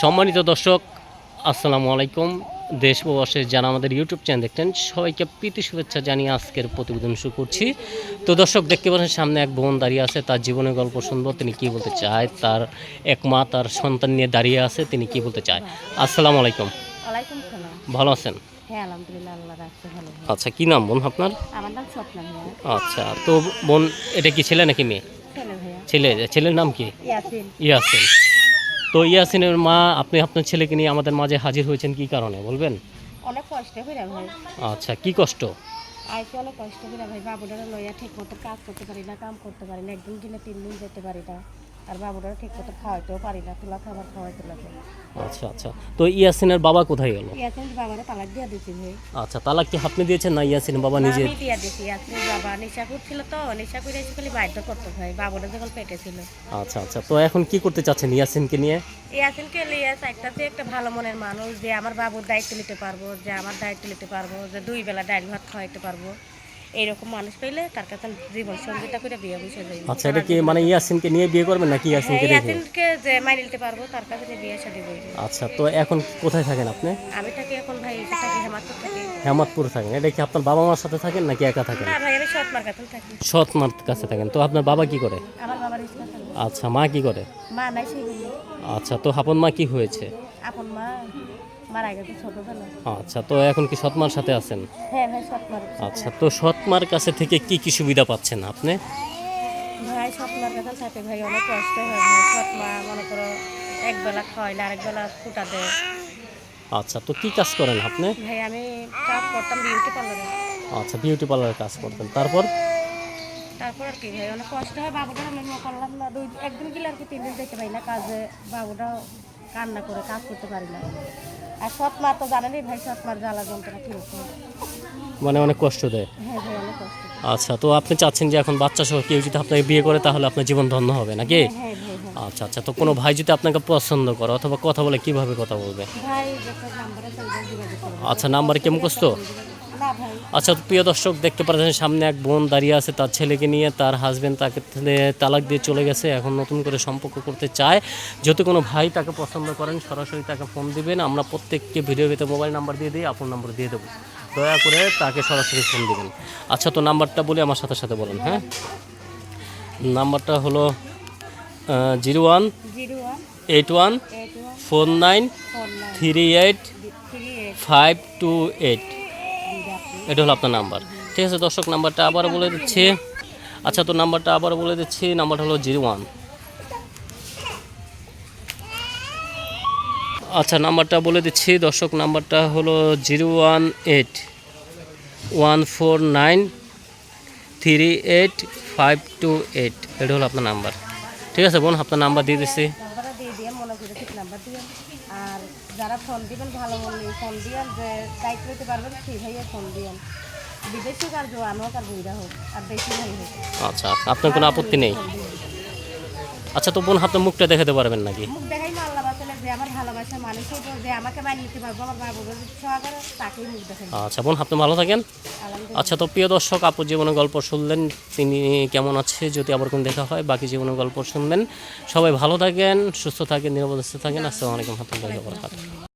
সম্মানিত দর্শক আসসালামু আলাইকুম। দেশ প্রবাসের যারা আমাদের ইউটিউব চ্যানেল দেখতেন সবাইকে প্রীতি শুভেচ্ছা জানিয়ে আজকের প্রতিবেদন শুরু করছি। তো দর্শক দেখতে পাচ্ছেন সামনে এক বোন দাঁড়িয়ে আছে তার জীবনের গল্প শুনব তিনি কি বলতে চায় তার এক মা তার সন্তান নিয়ে দাঁড়িয়ে আছে তিনি কি বলতে চায়। আসসালামু আলাইকুম। ভালো আছেন? হ্যাঁ আচ্ছা কি নাম বোন আপনার? আচ্ছা তো বোন এটা কি ছেলে নাকি মেয়ে? ছেলে ছেলের নাম কি? ইয়াসিন। ইয়াসিন। তো ইয়াসিনের মা আপনি আপনার ছেলেকে নিয়ে আমাদের মাঝে হাজির হয়েছেন কি কারণে বলবেন? অনেক কষ্ট করে ভাই। আচ্ছা কি কষ্ট? আইসি অনেক কষ্ট করে ভাই বাবুটারে লইয়া ঠিক মতো কাজ করতে পারি না কাম করতে পারি না একদিন দিনে তিন দিন যেতে পারি না। আর বাবুটারে ঠিক মতো খাওয়াইতেও পারি না তুলা খাবার খাওয়াইতে লাগে। আচ্ছা আচ্ছা। তো ইয়াসিনের বাবা কোথায় গেল? ইয়াসিন বাবারে তালাক দিয়ে ভাই। আচ্ছা তালাক কি আপনি দিয়েছেন না ইয়াসিনের বাবা নিজে আমি দিয়া দিছি ইয়াসিন বাবা নেশা করছিল তো নেশা করে এসে খালি বাধ্য করতো ভাই। বাবুটা যখন পেটে ছিল। আচ্ছা আচ্ছা। তো এখন কি করতে চাচ্ছেন ইয়াসিনকে নিয়ে? ইয়াসিনকে লিয়ে চাইতাছি একটা ভালো মনের মানুষ যে আমার বাবুর দায়িত্ব নিতে পারব যে আমার দায়িত্ব নিতে পারব যে দুই বেলা ডাইল ভাত খাওয়াইতে পারব। এইরকম মানুষ পেলে তার কাছে জীবন সঙ্গীতা করে বিয়ে বসে যাই আচ্ছা এটা কি মানে ইয়াসিনকে নিয়ে বিয়ে করবেন নাকি ইয়াসিনকে রেখে ইয়াসিনকে যে মাইনে নিতে পারব তার কাছে বিয়ে শাদী আচ্ছা তো এখন কোথায় থাকেন আপনি? আমি থাকি এখন ভাই থাকি হেমাত্র থাকি। হেমাদপুর থাকেন। এটা কি আপনার বাবা মার সাথে থাকেন নাকি একা থাকেন? না ভাই আমি সৎ মার কাছে থাকি। সৎ মার কাছে থাকেন। তো আপনার বাবা কি করে? আমার বাবার আচ্ছা মা কি করে? মা নাই আচ্ছা তো আপন মা কি হয়েছে? আপন মা মারা গেছে ছোটবেলা আচ্ছা তো এখন কি সৎমার সাথে আছেন? হ্যাঁ ভাই আচ্ছা তো সৎমার কাছে থেকে কি কি সুবিধা পাচ্ছেন আপনি? ভাই কাছে থাকে ভাই অনেক কষ্ট হয় ভাই। মনে করো এক বেলা খাওয়াইলে আরেক ফুটা দেয়। আচ্ছা তো কি কাজ করেন আপনি? ভাই আমি কাজ করতাম বিউটি পার্লারে। আচ্ছা বিউটি পার্লারের কাজ করতেন। তারপর? তারপর আর কি ভাই অনেক কষ্ট হয়। বাবুটা আমি নিয়ে করলাম না দুই একদিন গেলে আর কি তিন দিন যেতে পারি না কাজে। বাবুটাও কান্না করে কাজ করতে পারি না। আর সৎ মা তো জানেনই ভাই সৎ মার জ্বালা যন্ত্রণা কীরকম মানে অনেক কষ্ট দেয়। হ্যাঁ ভাই অনেক কষ্ট। আচ্ছা তো আপনি চাচ্ছেন যে এখন বাচ্চা সহ কেউ যদি আপনাকে বিয়ে করে তাহলে আপনার জীবন ধন্য হবে নাকি? হ্যাঁ ভাই হ্যাঁ আচ্ছা আচ্ছা তো কোনো ভাই যদি আপনাকে পছন্দ করে অথবা কথা বলে কীভাবে কথা বলবে? আচ্ছা নাম্বার কি মুখস্থ? আচ্ছা প্রিয় দর্শক দেখতে পাচ্ছেন সামনে এক বোন দাঁড়িয়ে আছে তার ছেলেকে নিয়ে। তার হাজবেন্ড তাকে তালাক দিয়ে চলে গেছে। এখন নতুন করে সম্পর্ক করতে চায়। যদি কোনো ভাই তাকে পছন্দ করেন সরাসরি তাকে ফোন দিবেন। আমরা প্রত্যেককে ভিডিও ভিতরে মোবাইল নাম্বার দিয়ে দিই আপন নাম্বার দিয়ে দেবো। দয়া করে তাকে সরাসরি ফোন দিবেন। আচ্ছা তো নাম্বারটা বলি আমার সাথে সাথে বলেন হ্যাঁ? নাম্বারটা হলো zero one eight one four nine three eight five two eight. এটা হলো আপনার নাম্বার। ঠিক আছে, দর্শক, নাম্বারটা আবার বলে দিচ্ছি। আচ্ছা তো নাম্বারটা আবার বলে দিচ্ছি। নাম্বারটা হলো জিরো ওয়ান। আচ্ছা নাম্বারটা বলে দিচ্ছি। দর্শক, নাম্বারটা হলো zero one eight one four nine three eight five two eight. এটা হলো আপনার নাম্বার। ঠিক আছে, বোন, আপনার নাম্বার দিয়ে দিচ্ছি। যারা ফোন দিবেন ভালো মনে ফোন দিয়েন যে দায়িত্ব করতে পারবেন সেই ভাইয়া ফোন দিয়ে বিদেশি কার আর জোয়ান হোক আর বুড়া হোক আর বেশি ভাই হোক। আচ্ছা আপনার কোনো আপত্তি নেই? আচ্ছা তো বোন আপনার মুখটা দেখাতে পারবেন নাকি? মুখ দেখাই না আল্লাহ বাসালে যে আমার ভালোবাসা মানুষই তো যে আমাকে মানিয়ে নিতে পারব আমার বাবু সহকারে তাকেই মুখ আচ্ছা বোন আপনি ভালো থাকেন। আচ্ছা তো প্রিয় দর্শক আপুর জীবনের গল্প শুনলেন তিনি কেমন আছে যদি আবার কোন দেখা হয় বাকি জীবনের গল্প শুনবেন। সবাই ভালো থাকেন সুস্থ থাকেন নিরাপদ থাকেন। আসসালামু আলাইকুম রহমতুল্লাহি